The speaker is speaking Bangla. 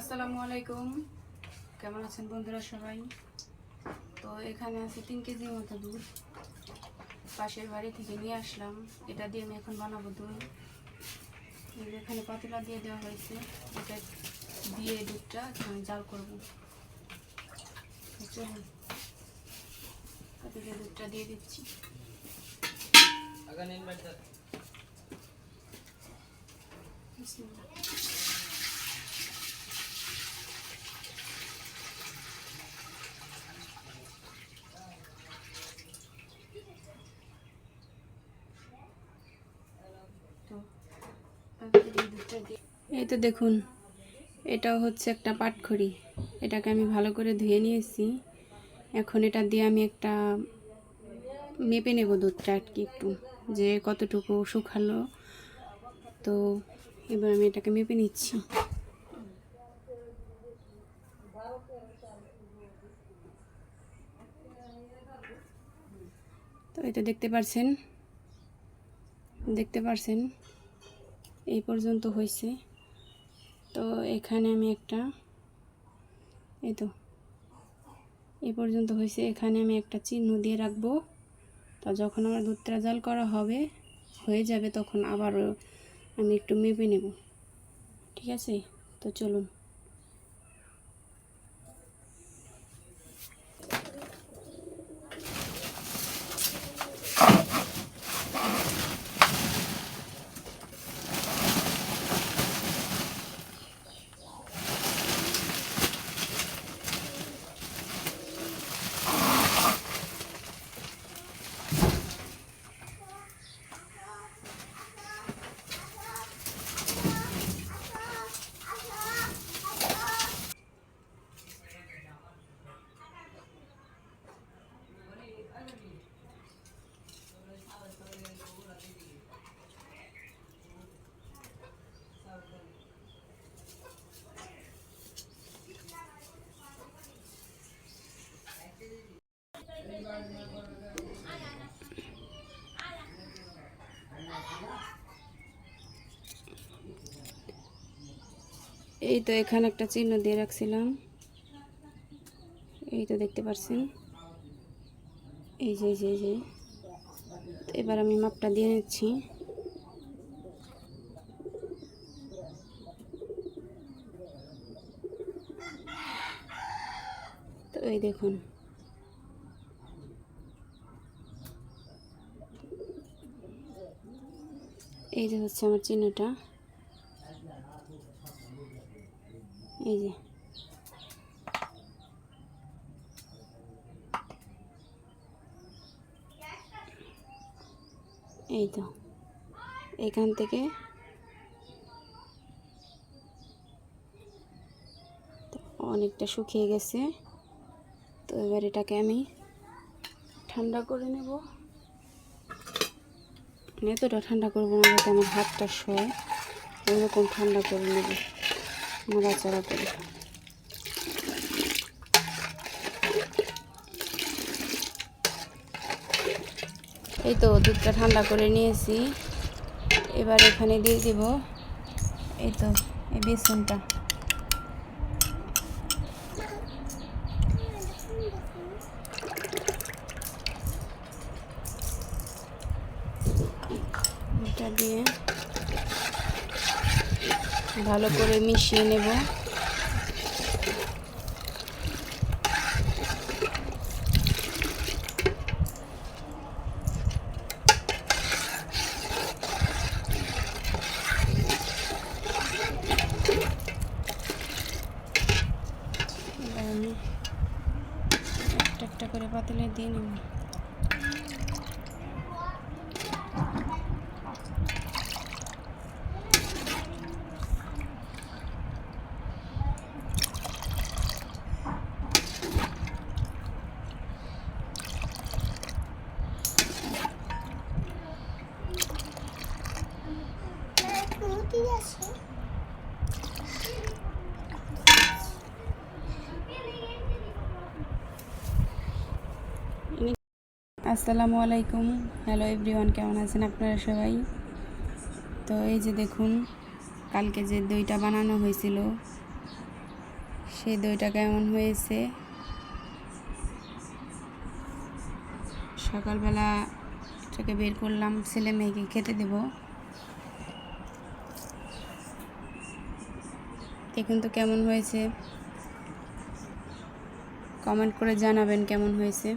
আসসালামু আলাইকুম। কেমন আছেন বন্ধুরা সবাই? তো এখানে আছে তিন কেজির মতো দুধ। পাশের বাড়ি থেকে নিয়ে আসলাম। এটা দিয়ে আমি এখন বানাবো দুধ। এখানে পাতলা দিয়ে দেওয়া হয়েছে। এটা দিয়ে দুধটা আমি জাল করব। তো চলুন পাতিলে দুধটা দিয়ে দিচ্ছি। বিসমিল্লাহ। তো এই তো দেখুন, এটাও হচ্ছে একটা পাটখড়ি। এটাকে আমি ভালো করে ধুয়ে নিয়েছি। এখন এটা দিয়ে আমি একটা মেপে নেব দুধটা আর কি একটু, যে কতটুকু শুকালো। তো এবার আমি এটাকে মেপে নিচ্ছি। তো এটা দেখতে পারছেন দেখতে পারছেন। এই পর্যন্ত হয়েছে তো এখানে আমি একটা, এই তো, এই পর্যন্ত হয়েছে এখানে আমি একটা চিহ্ন দিয়ে রাখব। তা যখন আমার দুধটা জাল করা হবে, হয়ে যাবে তখন আবার আমি একটু মেপে নেব। ঠিক আছে? তো চলুন। এই তো এখানে একটা চিহ্ন দিয়ে রাখছিলাম। এই তো দেখতে পাচ্ছেন এই যে যে যে। এবার আমি মাপটা দিয়ে নিচ্ছি। তো এই দেখুন। এই যে হচ্ছে আমার চিহ্নটা। এই যে। এই তো। এখান থেকে অনেকটা শুকিয়ে গেছে। তো এবার এটাকে আমি ঠান্ডা করে নেব। এতটা ঠান্ডা করব না যাতে আমার হাতটা শোয়। ওইরকম ঠান্ডা করে নেব। নাড়াচাড়া করে। এই তো দুধটা ঠান্ডা করে নিয়েছি। এবার এখানে দিয়ে দিব এই তো, এই বেসনটা। এটা দিয়ে ভালো করে মিশিয়ে নেব। একটা একটা করে পাতিলে দিয়ে নেব। আসসালামু আলাইকুম। হ্যালো এভরিওয়ান কেমন আছেন আপনারা সবাই? তো এই যে দেখুন, কালকে যে দইটা বানানো হয়েছিল, সেই দইটা কেমন হয়েছে? সকালবেলা এটাকে বের করলাম, ছেলে মেয়েকে খেতে দেব। দেখুন তো কেমন হয়েছে। কমেন্ট করে জানাবেন কেমন হয়েছে।